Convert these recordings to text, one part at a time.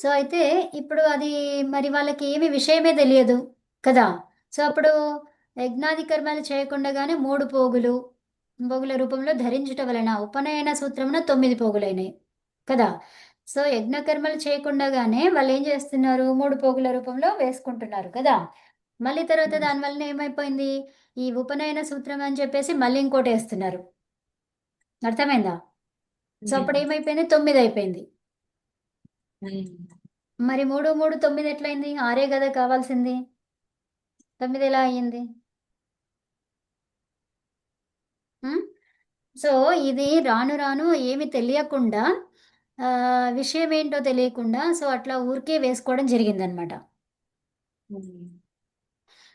So, అయితే ఇప్పుడు అది మరి వాళ్ళకి ఏమి విషయమే తెలియదు కదా! సో, అప్పుడు యజ్ఞాది కర్మలు చేయకుండాగానే 3 పోగులు, పోగుల రూపంలో ధరించుట వలన ఉపనయన సూత్రమున 9 పోగులైనాయి కదా! సో, యజ్ఞ కర్మలు చేయకుండాగానే వాళ్ళేం చేస్తున్నారు 3 పోగుల రూపంలో వేసుకుంటున్నారు కదా! మళ్ళీ తర్వాత హ్మ్. దాని వలన ఏమైపోయింది? ఈ ఉపనయన సూత్రం అని చెప్పేసి మళ్ళీ ఇంకోటేస్తున్నారు. అర్థమైందా? సో, హ్మ్. అప్పుడేమైపోయింది 9 అయిపోయింది. మరి మరి 3, 3, 9 ఎట్లయింది? ఆరే కదా కావాల్సింది. తొమ్మిది ఎలా అయ్యింది? సో, ఇది రాను రాను ఏమి తెలియకుండా విషయం ఏంటో తెలియకుండా సో, అట్లా ఊరికే వేసుకోవడం జరిగిందనమాట.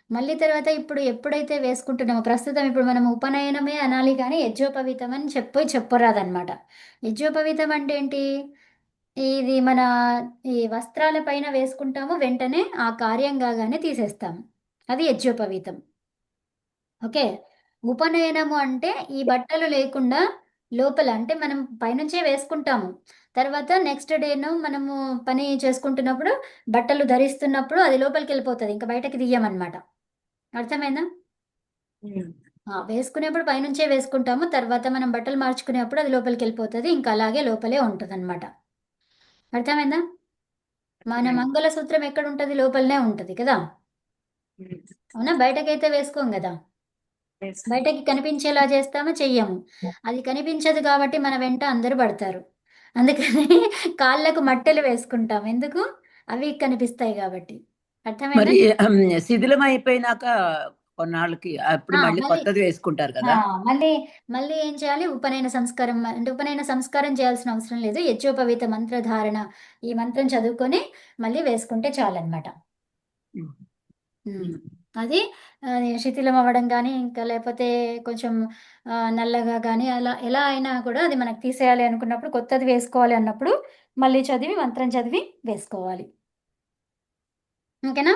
మళ్ళీ తర్వాత ఇప్పుడు ఎప్పుడైతే వేసుకుంటున్నామో ప్రస్తుతం ఇప్పుడు మనం ఉపనయనమే అనాలి కానీ యజ్జోపవీతం అని చెప్పి చెప్పరాదనమాట. యజ్జోపవీతం అంటే ఏంటి? ఇది మన ఈ వస్త్రాల పైన వేసుకుంటాము. వెంటనే ఆ కార్యం కాగానే తీసేస్తాము. అది యజ్ఞోపవీతం. ఓకే. ఉపనయనము అంటే ఈ బట్టలు లేకుండా లోపల అంటే మనం పైనుంచే వేసుకుంటాము. తర్వాత నెక్స్ట్ డేను మనము పని చేసుకుంటున్నప్పుడు బట్టలు ధరిస్తున్నప్పుడు అది లోపలికెళ్ళిపోతది. ఇంక బయటకి తీయమనమాట. అర్థమైందా? వేసుకునేప్పుడు పైనుంచే వేసుకుంటాము. తర్వాత మనం బట్టలు మార్చుకునేప్పుడు అది లోపలికెళ్ళిపోతది. ఇంక అలాగే లోపలే ఉంటదనమాట. అర్థమైందా? మన హ్మ్. మంగళసూత్రం ఎక్కడుంటది? లోపలనే ఉంటది కదా! అవునా? బయటకైతే వేసుకోం! వేసుకో. బయటకి కనిపించేలా చేస్తామా? చెయ్యము. అది కనిపించదు కాబట్టి మన వెంట అందరూ పడతారు. అందుకని కాళ్ళకు మట్టెలు వేసుకుంటాం. ఎందుకు? అవి కనిపిస్తాయి గాబట్టి. అర్థమైందా? మరి హ్మ్. కొన్నాళ్ళకి అప్పుడు! మళ్ళీ కొత్తది వేసుకుంటారు! కదా! మళ్ళీ, మళ్ళీ ఏం చేయాలి? ఉపనయన సంస్కారం అంటే ఉపనయన సంస్కారం చేయాల్సిన అవసరం లేదు. యజ్ఞోపవీత మంత్రధారణ ఈ మంత్రం చదువుకొని మళ్ళీ వేసుకుంటే. హ్మ్. అది శిథిలం అవ్వడం గానీ, ఇంకా లేపోతే కొంచెం నల్లగా గానీ అలా ఎలా అయినా కూడా అది మనకు తీసేయాలి అనుకున్నప్పుడు, కొత్తది వేసుకోవాలి అన్నప్పుడు మళ్ళీ చదివి మంత్రం చదివి వేసుకోవాలి. ఓకేనా?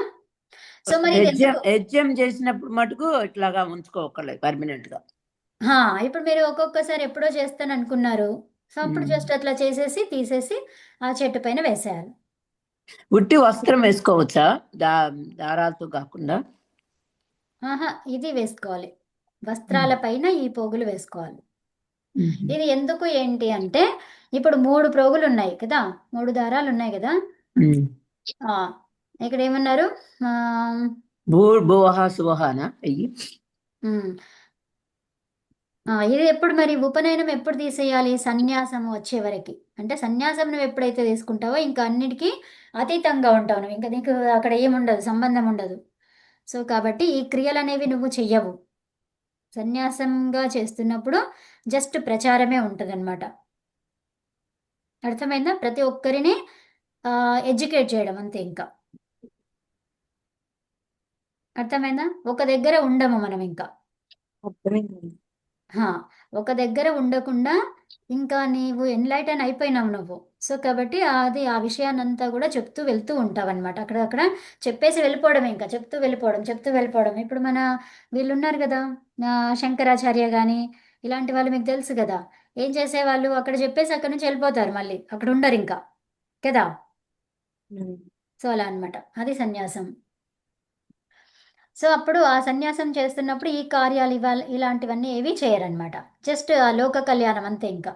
సో, మరి హెజ్యం చేసినప్పుడు మటుకు ఇట్లాగా ఉంచుకోక్కర్లేదు పర్మనెంట్‌గా. ఆ! ఇప్పుడు మీరు ఒక్కొక్కసారి ఎప్పుడో చేస్తాననుకున్నారు. సో, అప్పుడు. జస్ట్ అట్లా చేసేసి, తీసేసి ఆ చెట్టు పైన వేసేయాలి. ఉట్టి వస్త్రం వేసుకోవచ్చా? దా దారాలతో కాకుండా? ఆహా! ఇది వేసుకోవాలి. వస్త్రాల పైన ఈ పోగులు వేసుకోవాలి. ఇది ఎందుకు ఏంటి అంటే, ఇప్పుడు 3 ప్రోగులున్నాయి కదా! 3 దారాలున్నాయి గదా! హ్మ్. సువహానా అయ్యి? హ్మ్. ఆ! ఇది ఎప్పుడు మరి ఉపనయనం ఎప్పుడు తీసేయాలి? సన్యాసం వచ్చే వరకి. అంటే సన్యాసం నువ్వెప్పుడైతే తీసుకుంటావో ఇంక అన్నిటికి అతీతంగా ఉంటావు నువ్వు. ఇంక నీకు అక్కడ ఏముండదు, సంబంధం ఉండదు. సో, కాబట్టి ఈ క్రియలనేవి నువ్వు చెయ్యవు. సన్యాసంగా చేస్తున్నప్పుడు జస్ట్ ప్రచారమే ఉంటదనమాట. అర్థమైందా? ప్రతి ఒక్కరిని ఎడ్యుకేట్ చేయడం అంతే ఇంకా. అర్థమైందా? ఒక దగ్గర ఉండము. అర్థమైందండి. ఆ! ఒక దగ్గర ఉండకుండా ఇంకా నీవు ఎన్‌లైటన్ అయిపోయినావు నువ్వు. సో, కాబట్టి అది ఆ విషయాన్నంతా గూడా చెప్తూ వెళ్తూ ఉంటావనమాట. అక్కడక్కడ చెప్పేసి వెళ్ళిపోవడమే ఇంకా. చెప్తూ వెళ్ళిపోవడం, చెప్తూ వెళ్ళిపోవడం. ఇప్పుడు మన వీళ్ళున్నారు గదా! ఆహ్, శంకరాచార్య గాని, ఇలాంటి వాళ్ళు మీకు తెలుసు గదా! ఏం చేసేవాళ్ళు అక్కడ చెప్పేసి అక్కడి నుంచి ఎళ్ళిపోతారు మళ్ళీ. అక్కడ ఉండరింక. కదా! హ్మ్. సో, అలా అనమాట. అది సన్యాసం. సో, అప్పుడు ఆ సన్యాసం చేస్తున్నప్పుడు ఈ కార్యాలు ఇవాళ ఇలాంటివన్నీ ఏవి చేయరనమాట. జస్ట్ ఆ లోక కళ్యాణం అంతే ఇంక.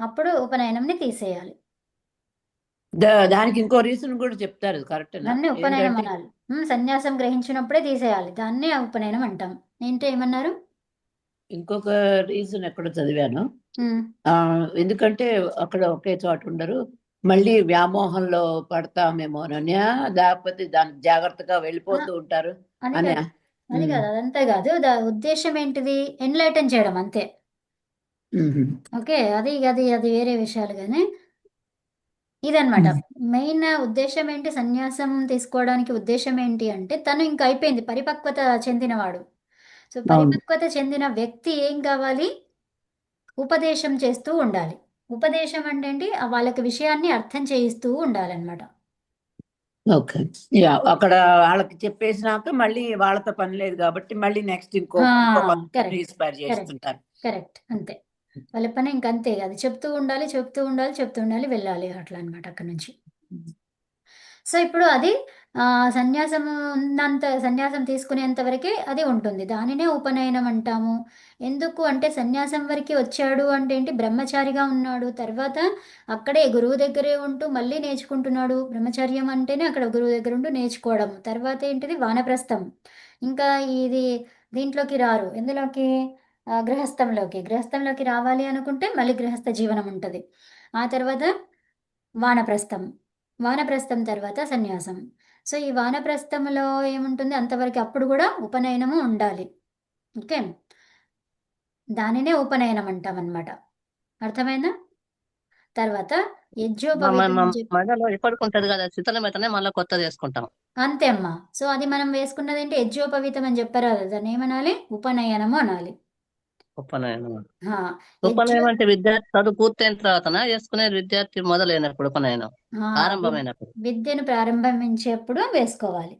అప్పుడు ఉపనయనంని తీసేయాలి. దానికి ఇంకో రీజన్ కూడా చెప్తారు కరెక్టేనా? దాన్ని ఉపనయనం అనాలి. సన్యాసం గ్రహించినప్పుడే తీసేయాలి. దాన్నే ఉపనయనం అంటాం. ఏంటో ఏమన్నారు? ఇంకొక రీజన్ ఎక్కడో చదివాను. ఎందుకంటే అక్కడ ఒకే చోట ఉండరు. మళ్ళీ వ్యామోహంలో పడతామేమోననా? లేకపోతే దానికి జాగ్రత్తగా! వెళ్ళిపోతూ ఉంటారు అనా? కాదు. అది. కాదు. అదంతా కాదు. దా ఉద్దేశ్యం ఏంటిది? ఎన్‌లైటన్ చేయడం అంతే. ఓకే. అది అది అది వేరే విషయాలు గాని ఇదనమాట. మెయిన్ ఉద్దేశ్యం ఏంటి? సన్యాసం తీసుకోవడానికి ఉద్దేశ్యం ఏంటి అంటే, తను ఇంక అయిపోయింది. పరిపక్వత చెందినవాడు. సో. పరిపక్వత చెందిన వ్యక్తి ఏం కావాలి? ఉపదేశం చేస్తూ ఉండాలి. ఉపదేశం అంటే ఏంటి? వాళ్ళకి విషయాన్ని అర్థం చేయిస్తూ ఉండాలనమాట. ఓకే. అక్కడ వాళ్ళకి చెప్పేసినాక మళ్ళీ వాళ్ళతో పని లేదు గాబట్టి మళ్ళీ నెక్స్ట్ ఇంకో. ఇన్‌స్పైర్. చేస్తుంటారు. కరెక్ట్. అంతే. వాళ్ళ పని ఇంకంతే అది చెప్తూ ఉండాలి చెప్తూ ఉండాలి చెప్తూ ఉండాలి వెళ్ళాలి అట్లా అనమాట అక్కడ నుంచి సో ఇప్పుడు అది సన్యాసం ఉన్నంత సన్యాసం తీసుకునేంత వరకే అది ఉంటుంది. దానినే ఉపనయనం అంటాము. ఎందుకు అంటే సన్యాసం వరకు వచ్చాడు అంటే ఏంటి? బ్రహ్మచారిగా ఉన్నాడు. తర్వాత అక్కడే గురువు దగ్గరే ఉంటూ మళ్ళీ నేర్చుకుంటున్నాడు. బ్రహ్మచర్యం అంటేనే అక్కడ గురువు దగ్గర ఉంటూ నేర్చుకోవడం. తర్వాత ఏంటిది? వానప్రస్థం. ఇంకా ఇది దీంట్లోకి రారు. ఎందులోకి? గృహస్థంలోకి. గృహస్థంలోకి రావాలి అనుకుంటే మళ్ళీ గృహస్థ జీవనం ఉంటుంది. ఆ తర్వాత వానప్రస్థం. వానప్రస్థం తర్వాత సన్యాసం. సో ఈ వానప్రస్థంలో ఏముంటుంది? అంతవరకు అప్పుడు కూడా ఉపనయనము ఉండాలి. ఓకే? దానినే ఉపనయనం అంటాం అనమాట అర్థమైందా తర్వాత కదా శీతలమైతేనే మళ్ళీ కొత్తది వేసుకుంటాం. అంతే అమ్మా. సో అది మనం వేసుకున్నది ఏంటి యజ్జోపవీతం అని చెప్పారు కదా దాన్ని ఏమనాలి? ఉపనయనము అనాలి. ఉపనయనం అంటే విద్యార్థి చదువు పూర్తయిన తర్వాతనా? వేసుకునే విద్యార్థి మొదలైనప్పుడు ఉపనయనం? ఆ, ఆరంభమైనప్పుడు? విద్యను ప్రారంభించేప్పుడు వేసుకోవాలి.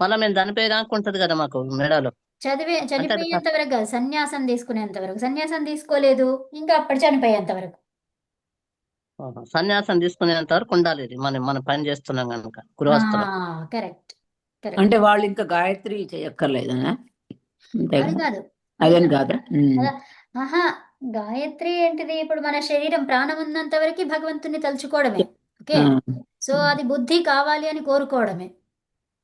మళ్ళీ మేము చనిపోయేదాకా ఉంటది కదా మాకు మెడలో. చదివే చనిపోయేంత వరకు కాదు సన్యాసం తీసుకునేంత వరకు. సన్యాసం తీసుకోలేదు ఇంకా అప్పుడు చనిపోయేంత వరకు. సన్యాసం తీసుకునేంత వరకు ఉండాలి ఇది. మనం మనం పని చేస్తున్నాం కనుక గృహస్థులు. Correct correct. అంటే వాళ్ళు ఇంకా గాయత్రి చేయక్కర్లేదనా? అది కదా. కాదు. అదేం కాదా? ఆహా గాయత్రి ఏంటిది? ఇప్పుడు మన శరీరం ప్రాణం ఉన్నంత వరకు భగవంతుని తలుచుకోవడమే. ఓకే. సో అది బుద్ధి కావాలి అని కోరుకోవడమే.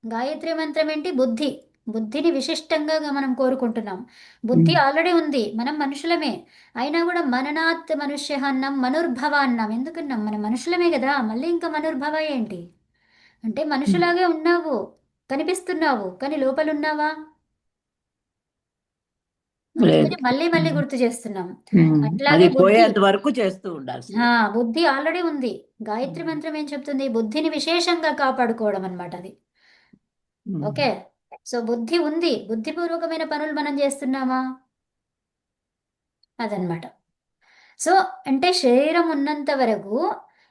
గాయత్రి మంత్రం ఏంటి? బుద్ధి. బుద్ధిని విశిష్టంగా మనం కోరుకుంటున్నాం. బుద్ధి. ఆల్రెడీ ఉంది. మనం మనుషులమే. అయినా కూడా మననాత్ మనుష్య అన్నాం మనుర్భవ అన్నాం ఎందుకన్నాం? మన మనుషులమే కదా. మళ్ళీ ఇంకా మనుర్భవ ఏంటి? అంటే మనుషులాగే ఉన్నావు. కనిపిస్తున్నావు. కానీ లోపల మళ్ళీ మళ్ళీ గుర్తు చేస్తున్నాం. అట్లాగే అది బుద్ధి పోయేంత వరకు చేస్తూ బుద్ధి ఆల్రెడీ ఉంది. గాయత్రి మంత్రం ఏం చెప్తుంది? బుద్ధిని విశేషంగా కాపాడుకోవడం అన్నమాట అది. ఓకే? సో బుద్ధి ఉంది. బుద్ధిపూర్వకమైన పనులు మనం చేస్తున్నామా? అదనమాట సో అంటే శరీరం ఉన్నంత వరకు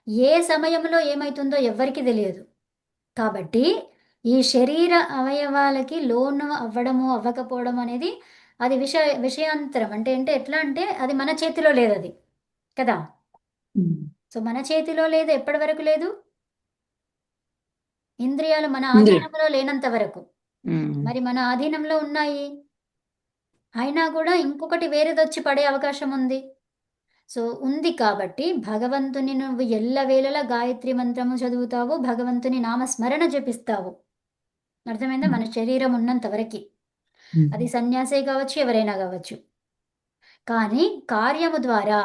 ఏ సమయంలో ఏమైతుందో ఎవ్వరికీ తెలియదు. కాబట్టి ఈ శరీర అవయవాలకి లోను అవ్వడము అవ్వకపోవడం అనేది అది విషయ విషయాంతరం అంటే అంటే ఎట్లా అంటే అది మన చేతిలో లేదు అది. కదా. సో మన చేతిలో లేదు ఎప్పటి వరకు లేదు? ఇంద్రియాలు మన ఆధీనంలో లేనంత వరకు. మరి మన ఆధీనంలో ఉన్నాయి? అయినా కూడా ఇంకొకటి వేరేది వచ్చి పడే అవకాశం ఉంది. సో ఉంది కాబట్టి భగవంతుని నువ్వు ఎల్లవేళలా గాయత్రి మంత్రము చదువుతావు భగవంతుని నామస్మరణ జపిస్తావు. అర్థమైందా? మన శరీరం ఉన్నంత వరకు. అది సన్యాసే కావచ్చు ఎవరైనా కావచ్చు. కానీ కార్యము ద్వారా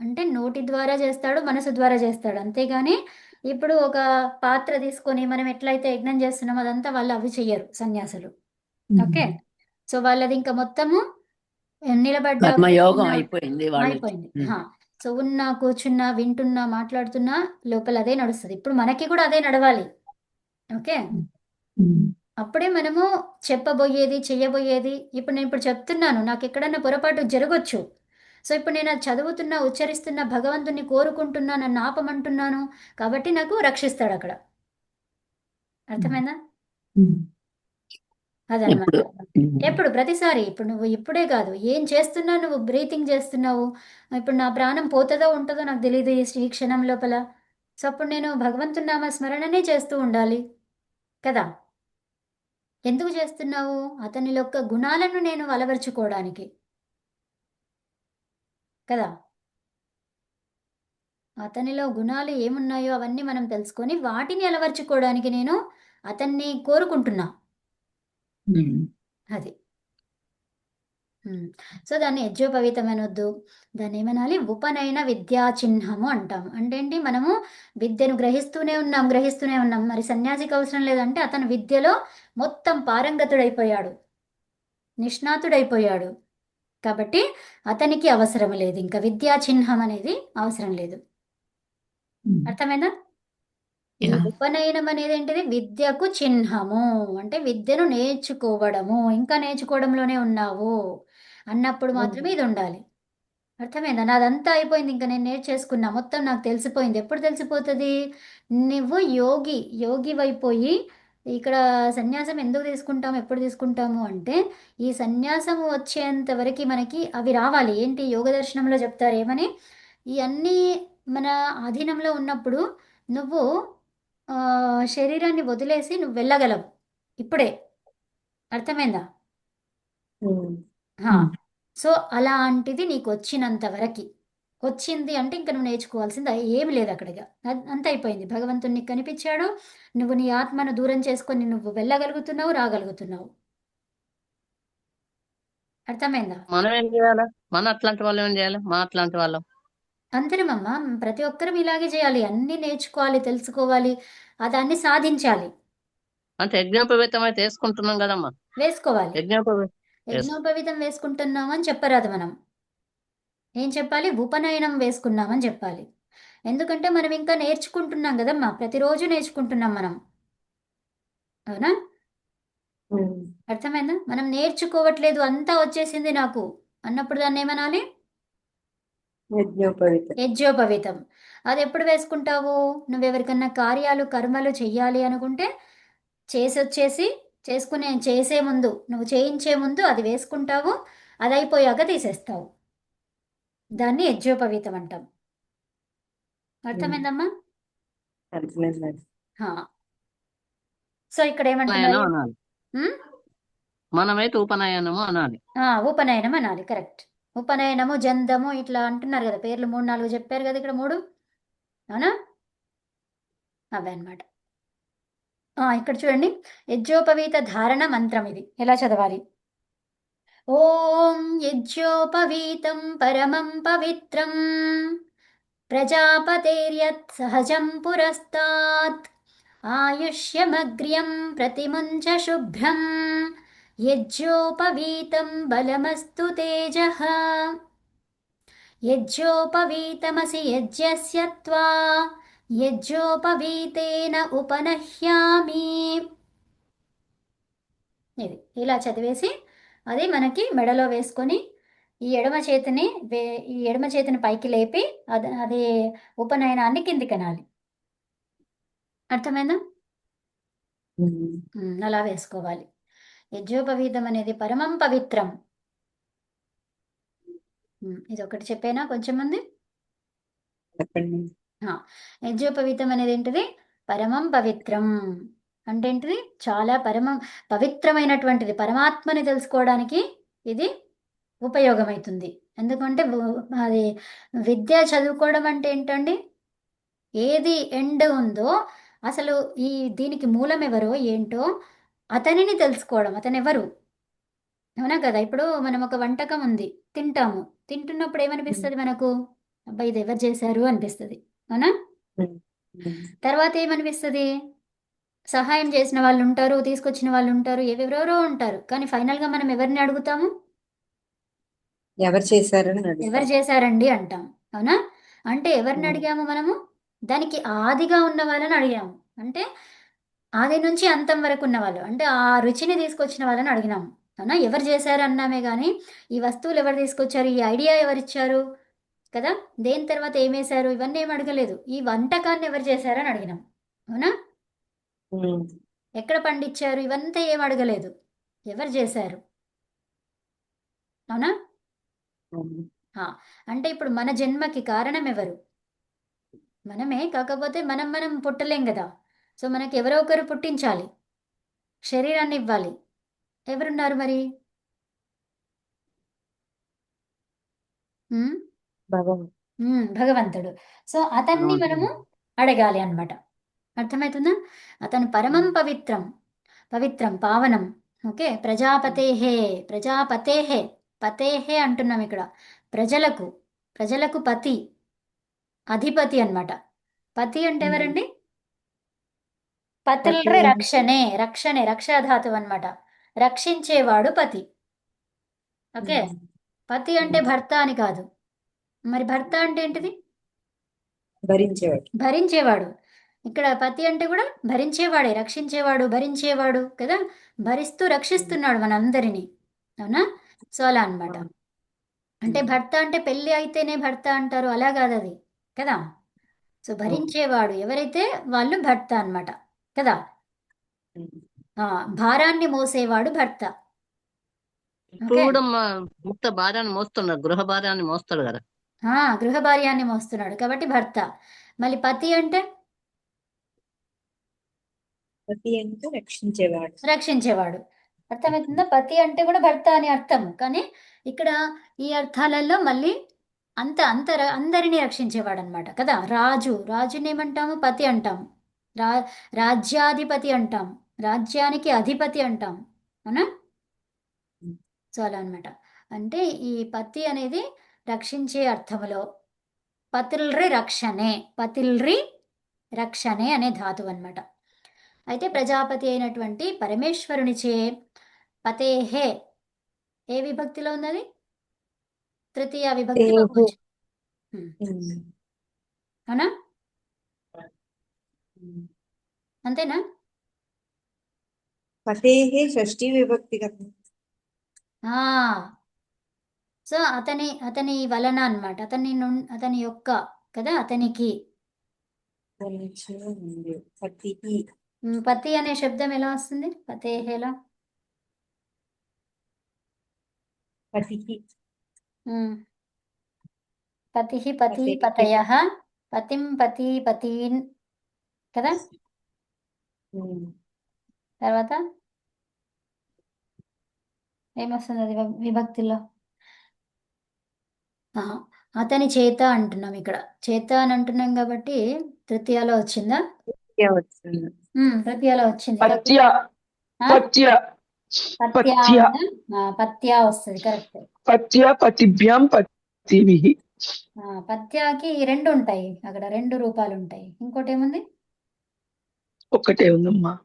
అంటే నోటి ద్వారా చేస్తాడు మనసు ద్వారా చేస్తాడు. అంతేగాని ఇప్పుడు ఒక పాత్ర తీసుకొని మనం ఎట్లయితే యజ్ఞం చేస్తున్నామో అదంతా వాళ్ళు అవి చెయ్యరు సన్యాసులు. ఓకే? ఉమ్. సో వాళ్ళది ఇంకా మొత్తము నిలబడ్డా అయిపోయింది. హా. సో ఉన్నా కూర్చున్నా వింటున్నా మాట్లాడుతున్నా లోపల అదే నడుస్తుంది. ఇప్పుడు మనకి కూడా అదే నడవాలి. ఓకే. అప్పుడే మనము చెప్పబోయేది చెయ్యబోయేది. ఇప్పుడు నేను ఇప్పుడు చెప్తున్నాను నాకు ఎక్కడన్నా పొరపాటు జరగొచ్చు. సో ఇప్పుడు నేను అది చదువుతున్నా ఉచ్చరిస్తున్నా భగవంతుని కోరుకుంటున్నా నన్ను ఆపమంటున్నాను కాబట్టి నాకు రక్షిస్తాడు అక్కడ. అర్థమైందా. అదనమాట ఎప్పుడు? ప్రతిసారి. ఇప్పుడు నువ్వు ఇప్పుడే కాదు. ఏం చేస్తున్నా నువ్వు? బ్రీతింగ్ చేస్తున్నావు. ఇప్పుడు నా ప్రాణం పోతుందో ఉంటుందో నాకు తెలియదు ఈ క్షణం లోపల. సో అప్పుడు నేను భగవంతుని నామ స్మరణనే చేస్తూ ఉండాలి. కదా? ఎందుకు చేస్తున్నావు అతని యొక్క గుణాలను నేను అలవర్చుకోవడానికి కదా అతనిలో గుణాలు ఏమున్నాయో అవన్నీ మనం తెలుసుకొని వాటిని అలవర్చుకోవడానికి నేను అతన్ని కోరుకుంటున్నా. అది. సో దాన్ని యజ్జోపవీతం అనొద్దు. దాన్ని ఏమనాలి? ఉపనయన విద్యా చిహ్నము అంటాం. అంటే ఏంటి మనము విద్యను గ్రహిస్తూనే ఉన్నాం గ్రహిస్తూనే ఉన్నాం. మరి సన్యాసికి అవసరం లేదంటే అతను విద్యలో మొత్తం పారంగతుడైపోయాడు. నిష్ణాతుడైపోయాడు. కాబట్టి అతనికి అవసరం లేదు. ఇంకా విద్యా చిహ్నం అనేది అవసరం లేదు. అర్థమైందా. ఉపనయనం అనేది ఏంటిది? విద్యకు చిహ్నము. అంటే విద్యను నేర్చుకోవడము. ఇంకా నేర్చుకోవడంలోనే ఉన్నావు. అన్నప్పుడు మాత్రమే ఇది ఉండాలి అర్థమైందా? నాదంతా అయిపోయింది ఇంకా నేను నేర్చేసుకున్నా. మొత్తం నాకు తెలిసిపోయింది. ఎప్పుడు తెలిసిపోతుంది? నువ్వు యోగి యోగి అయిపోయి ఇక్కడ సన్యాసం ఎందుకు తీసుకుంటాము ఎప్పుడు తీసుకుంటాము అంటే ఈ సన్యాసం వచ్చేంత వరకు మనకి అవి రావాలి. ఏంటి? యోగ దర్శనంలో చెప్తారు ఏమని? ఈ అన్నీ మన ఆధీనంలో ఉన్నప్పుడు నువ్వు శరీరాన్ని వదిలేసి నువ్వు వెళ్ళగలవు. ఇప్పుడే. అర్థమైందా? సో అలాంటిది నీకు వచ్చినంత వరకు. వచ్చింది అంటే ఇంకా నువ్వు నేర్చుకోవాల్సింది ఏమి లేదు అక్కడిగా అద్- అంత అయిపోయింది. భగవంతుడు నీకు కనిపించాడు. నువ్వు నీ ఆత్మను దూరం చేసుకొని నువ్వు వెళ్ళగలుగుతున్నావు రాగలుగుతున్నావు. అర్థమైందా? మనం ఏం చేయాలి? మన అట్లాంటి వాళ్ళు ఏం చేయాలి? మా అట్లాంటి వాళ్ళం. అంతేనమ్మా ప్రతి ఒక్కరం ఇలాగే చేయాలి. అన్నీ నేర్చుకోవాలి తెలుసుకోవాలి ఆ దాన్ని సాధించాలి. అంటే యజ్ఞోపవేతం అయితే వేసుకోవాలి. యజ్ఞోపవే యజ్ఞోపవీతం వేసుకుంటున్నాం అని చెప్పరాదు మనం. ఏం చెప్పాలి? ఉపనయనం వేసుకున్నామని చెప్పాలి. ఎందుకంటే మనం ఇంకా నేర్చుకుంటున్నాం కదమ్మా ప్రతిరోజు నేర్చుకుంటున్నాం మనం. అవునా? అర్థమైందా? మనం నేర్చుకోవట్లేదు అంతా వచ్చేసింది నాకు. అన్నప్పుడు దాన్ని ఏమనాలి? యజ్ఞోపవిత. అది ఎప్పుడు వేసుకుంటావు? నువ్వు ఎవరికన్నా కార్యాలు కర్మలు చెయ్యాలి అనుకుంటే చేసి వచ్చేసి చేసుకునే చేసే ముందు నువ్వు చేయించే ముందు అది వేసుకుంటావు అది అయిపోయాక తీసేస్తావు. దాన్ని యజ్ఞోపవీతం అంటాం. అర్థమైందమ్మా. సో ఇక్కడ ఉపనయనం ఏమంటున్నారు? మనమైతే ఉపనయనము అనాలి. ఉపనయనం అనాలి కరెక్ట్. ఉపనయనము జందము ఇట్లా అంటున్నారు కదా పేర్లు మూడు నాలుగు చెప్పారు కదా ఇక్కడ మూడు. అవునా? అవే అన్నమాట. ఆ, ఇక్కడ చూడండి. యజ్జోపవీత ధారణ మంత్రం ఇది. ఎలా చదవాలి? ఓం యజ్జోపవీతం పరమం పవిత్రం ప్రజాపతేర్యత్ సహజం పురస్తాత్ ఆయుష్యమగ్ర్యం ప్రతిముంచ శుభ్రం యజ్జోపవీతం బలమస్తు తేజ యజ్జోపవీతమసి యజ్ఞస్య యజ్జోపవీతేన ఉపనహ్యామి ఇది ఇలా చదివేసి అది మనకి మెడలో వేసుకొని ఈ ఎడమ చేతిని వే ఈ ఎడమ చేతిని పైకి లేపి అది అది ఉపనయనాన్ని కిందికి అనాలి. అర్థమైందా? అలా వేసుకోవాలి. యజ్ఞోపవీతం అనేది పరమం పవిత్రం. ఇది ఒకటి చెప్పేనా కొంచెం మంది? చెప్పండి. యజ్ఞోపవీతం అనేది ఏంటిది పరమం పవిత్రం. అంటే ఏంటిది చాలా పరమం పవిత్రమైనటువంటిది. పరమాత్మని తెలుసుకోవడానికి ఇది ఉపయోగమవుతుంది ఎందుకంటే అది విద్య చదువుకోవడం అంటే ఏంటండి? ఏది ఎండ్ ఉందో అసలు ఈ దీనికి మూలం ఎవరో ఏంటో అతనిని తెలుసుకోవడం. అతను ఎవరు అవునా కదా? ఇప్పుడు మనం ఒక వంటకం ఉంది తింటాము. తింటున్నప్పుడు ఏమనిపిస్తుంది మనకు? అబ్బాయి ఇది ఎవరు చేశారు అనిపిస్తుంది. అవునా. తర్వాత ఏమనిపిస్తుంది? సహాయం చేసిన వాళ్ళు ఉంటారు తీసుకొచ్చిన వాళ్ళు ఉంటారు ఎవరెవరో ఉంటారు. కానీ ఫైనల్గా మనం ఎవరిని అడుగుతాము? ఎవరు చేశారని ఎవరు చేశారండి అంటాం. అవునా? అంటే ఎవరిని. అడిగాము మనము? దానికి ఆదిగా ఉన్న వాళ్ళని అడిగాము. అంటే ఆది నుంచి అంతం వరకు ఉన్న వాళ్ళు. అంటే ఆ రుచిని తీసుకొచ్చిన వాళ్ళని అడిగినాము. అవునా? ఎవరు చేశారు అన్నామే కానీ ఈ వస్తువులు ఎవరు తీసుకొచ్చారు? ఈ ఐడియా ఎవరు ఇచ్చారు కదా? దేని తర్వాత ఏమేశారు ఇవన్నీ ఏం అడగలేదు. ఈ వంటకాన్ని ఎవరు చేశారని అడిగినాం. అవునా. ఎక్కడ పండించారు? ఇవంతా ఏం అడగలేదు. ఎవరు చేశారు? అవునా? అవును. అంటే ఇప్పుడు మన జన్మకి కారణం ఎవరు? మనమే. కాకపోతే మనం మనం పుట్టలేం కదా. సో మనకి ఎవరో ఒకరు పుట్టించాలి. శరీరాన్ని ఇవ్వాలి. ఎవరున్నారు మరి? ఉమ్, భగవంతుడు. సో అతన్ని. మనము అడగాలి అన్నమాట. అర్థమవుతుందా అతను పరమం పవిత్రం. పవిత్రం పావనం. ఓకే? ప్రజాపతేహే ప్రజాపతేహే పతేహే అంటున్నాం ఇక్కడ. ప్రజలకు ప్రజలకు పతి. అధిపతి అన్నమాట. పతి అంటే ఉమ్. ఎవరండి? పతుల్రే రక్షణే రక్షణే రక్షాధాతువు అన్నమాట. రక్షించేవాడు పతి. ఓకే? ఉమ్. పతి అంటే భర్త అని కాదు. మరి భర్త అంటే ఏంటిది? భరించేవాడు. భరించేవాడు. ఇక్కడ పతి అంటే కూడా భరించేవాడే రక్షించేవాడు భరించేవాడు కదా? భరిస్తూ రక్షిస్తున్నాడు మనందరినీ. అవునా? సో అలా అన్నమాట. అంటే భర్త అంటే పెళ్ళి అయితేనే భర్త అంటారు అలా కాదు అది కదా? సో భరించేవాడు ఎవరైతే వాళ్ళు భర్త అన్నమాట కదా? భారాన్ని మోసేవాడు భర్త. ఇప్పుడు కూడా మా ముక్త భార్యాన్ని మోస్తున్నాడు గృహ భార్యాన్ని మోస్తాడు కదా? ఆ, గృహ భార్యాన్ని మోస్తున్నాడు. కాబట్టి భర్త. మళ్ళీ పతి అంటే? పతి అంటే రక్షించేవాడు. రక్షించేవాడు. అర్థమవుతుందా? పతి అంటే కూడా భర్త అని అర్థం కానీ ఇక్కడ ఈ అర్థాలలో మళ్ళీ అంత అంత అందరినీ రక్షించేవాడు అనమాట కదా? రాజు. రాజుని ఏమంటాము? పతి అంటాం రా రాజ్యాధిపతి అంటాం రాజ్యానికి అధిపతి అంటాం అవునా? సో అలా అనమాట అంటే ఈ పతి అనేది రక్షించే అర్థములో పతిల్రి రక్షణే పతిల్రి రక్షణే అనే ధాతువు అన్నమాట. అయితే ప్రజాపతి అయినటువంటి పరమేశ్వరునిచే పతేహే ఏ విభక్తిలో ఉన్నది? తృతీయ విభక్తి. అవునా. అంతేనా? పతేహే షష్ఠీ విభక్తి కదా. సో అతని అతని వలన అన్నమాట. అతని అతని యొక్క కదా అతనికి. పతి. అనే శబ్దం ఎలా వస్తుంది? పతేహేలా పతికి ఉమ్. పతి పతి. పతయ. పతిం పతి పతీన్ కదా. తర్వాత? ఏమొస్తుంది అది విభ- విభక్తిలో? అతని చేత అంటున్నాం ఇక్కడ. చేత అని అంటున్నాం కాబట్టి తృతీయలో వచ్చిందా? వచ్చింది. ఉమ్, తృతీయలో వచ్చింది. పత్య. ఆ? పత్య. పత్య పత్య. ఉందా? ఆ, పత్య వస్తుంది కరెక్ట్. పత్య పతిభ్యాం పతిభిః. పత్యాకి రెండు ఉంటాయి. అక్కడ రెండు రూపాలు ఉంటాయి. ఇంకోటి ఏముంది? ఒక్కటే ఉందమ్మా.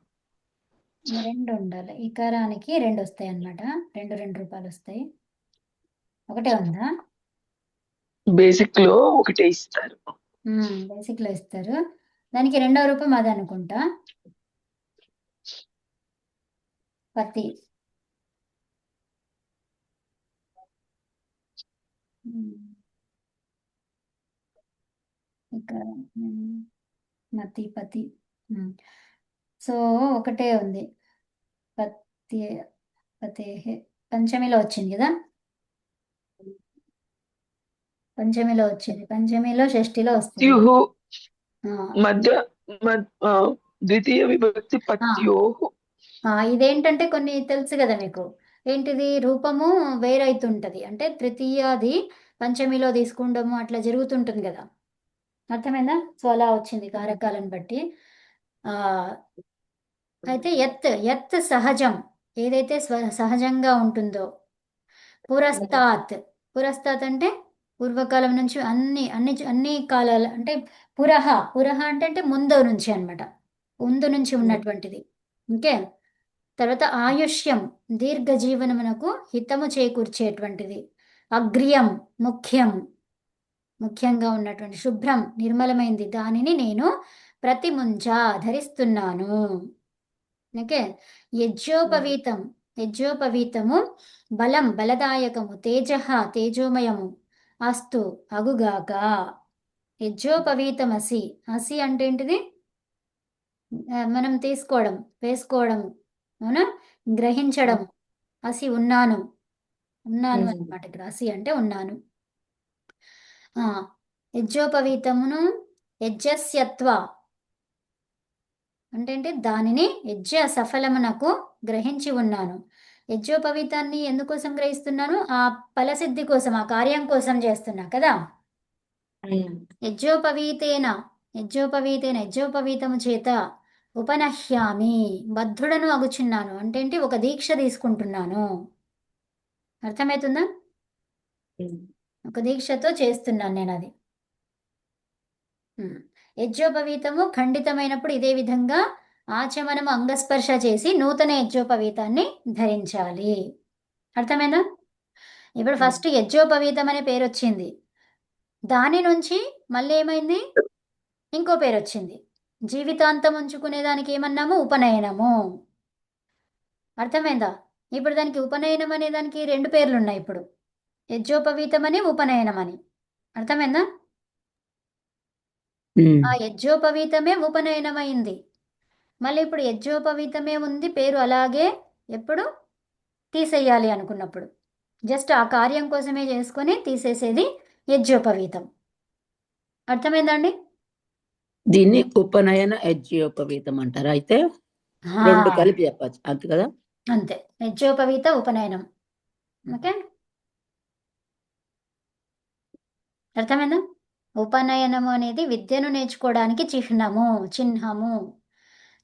రెండు ఉండాలి. ఇకారానికి రెండు వస్తాయి అన్నమాట. రెండు రెండు రూపాయలు వస్తాయి. ఒకటే ఉందా? బేసిక్లో ఒకటే ఇస్తారు. బేసిక్లో ఇస్తారు. దానికి రెండవ రూపం అది అనుకుంటా. పత్తి. ఇక్కడ మతి పతి సో ఒకటే ఉంది. పత్తి పతే పంచమిలో వచ్చింది కదా? పంచమిలో వచ్చింది. పంచమిలో షష్ఠిలో వస్తుంది. పత్యుః మధ్య మద్- ఆ, ద్వితీయ విభక్తి ఆ, ఇదేంటంటే కొన్ని తెలుసు కదా మీకు? ఏంటిది? రూపము వేరైతుంటది. అంటే తృతీయది పంచమిలో తీసుకుండము అట్లా జరుగుతుంటుంది కదా? అర్థమైందా? సో అలా వచ్చింది కారకాలను బట్టి. ఆ అయితే ఎత్ ఎత్ సహజం. ఏదైతే స్వ సహజంగా ఉంటుందో పురస్తాత్. పురస్తాత్ అంటే పూర్వకాలం నుంచి అన్ని అన్ని అన్ని కాలాల అంటే పురహ పురహ అంటే అంటే ముందు నుంచి అన్నమాట. ముందు నుంచి ఉన్నటువంటిది. ఓకే? తర్వాత ఆయుష్యం దీర్ఘ జీవనమునకు హితము చేకూర్చేటువంటిది. అగ్ర్యం ముఖ్యం. ముఖ్యంగా ఉన్నటువంటి శుభ్రం నిర్మలమైంది. దానిని నేను ప్రతి ముంజ ధరిస్తున్నాను. ఓకే? యజ్జోపవీతం యజ్జోపవీతము బలం బలదాయకము తేజ తేజోమయము. అస్తు అగుగాక. యజ్జోపవీతం అసి అసి అంటే ఏంటిది? మనం తీసుకోవడం వేసుకోవడం అవునా? గ్రహించడం. అసి ఉన్నాను. ఉన్నాను మ్మ్. అన్నమాట ఇక్కడ. అసి అంటే ఉన్నాను. ఆ యజ్జోపవీతమును యజ్జస్యత్వ. అంటే దానిని యజ్జ సఫలమునకు గ్రహించి ఉన్నాను. యజ్జోపవీతాన్ని ఎందుకోసం గ్రహిస్తున్నాను? ఆ ఫలసిద్ధి కోసం ఆ కార్యం కోసం చేస్తున్నా కదా? ఉమ్. యజ్జోపవీతేన యజ్జోపవీతేన యజ్జోపవీతము చేత ఉపనహ్యామి బద్ధుడను అగుచున్నాను. అంటే ఏంటి ఒక దీక్ష తీసుకుంటున్నాను. అర్థమవుతుందా? ఉమ్. ఒక దీక్షతో చేస్తున్నాను నేను అది. ఉమ్. యజ్జోపవీతము ఖండితమైనప్పుడు ఇదే విధంగా ఆచమనము అంగస్పర్శ చేసి నూతన యజ్జోపవీతాన్ని ధరించాలి. అర్థమైందా? ఇప్పుడు ఫస్ట్ యజ్జోపవీతం అనే పేరు వచ్చింది. దాని నుంచి మళ్ళీ ఏమైంది? ఇంకో పేరు వచ్చింది. జీవితాంతం ఉంచుకునే దానికి ఏమన్నాము? ఉపనయనము. అర్థమైందా? ఇప్పుడు దానికి ఉపనయనం అనే దానికి రెండు పేర్లు ఉన్నాయి ఇప్పుడు. యజ్జోపవీతం అని ఉపనయనం అని. అర్థమైందా? ఆ యజ్జోపవీతమే ఉపనయనమైంది. మళ్ళీ ఇప్పుడు యజ్జోపవీతమే ఉంది పేరు అలాగే ఎప్పుడు? తీసేయాలి అనుకున్నప్పుడు. జస్ట్ ఆ కార్యం కోసమే చేసుకొని తీసేసేది యజ్జోపవీతం అర్థమైందండి? దీన్ని ఉపనయన యజ్ఞోపవీతం అంటారు అయితే? రెండు కలిపి చెప్పచ్చు అంతే కదా? అంతే. యజ్జోపవీత ఉపనయనం. ఓకే? అర్థమైందా? ఉపనయనము అనేది విద్యను నేర్చుకోవడానికి చిహ్నము చిహ్నము.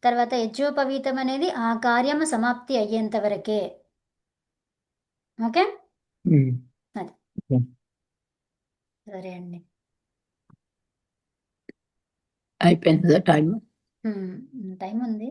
తర్వాత యజ్జోపవీతం అనేది ఆ కార్యము సమాప్తి అయ్యేంత వరకే. ఓకే? సరే. అండి. అయిపోయింది టైం టైం ఉంది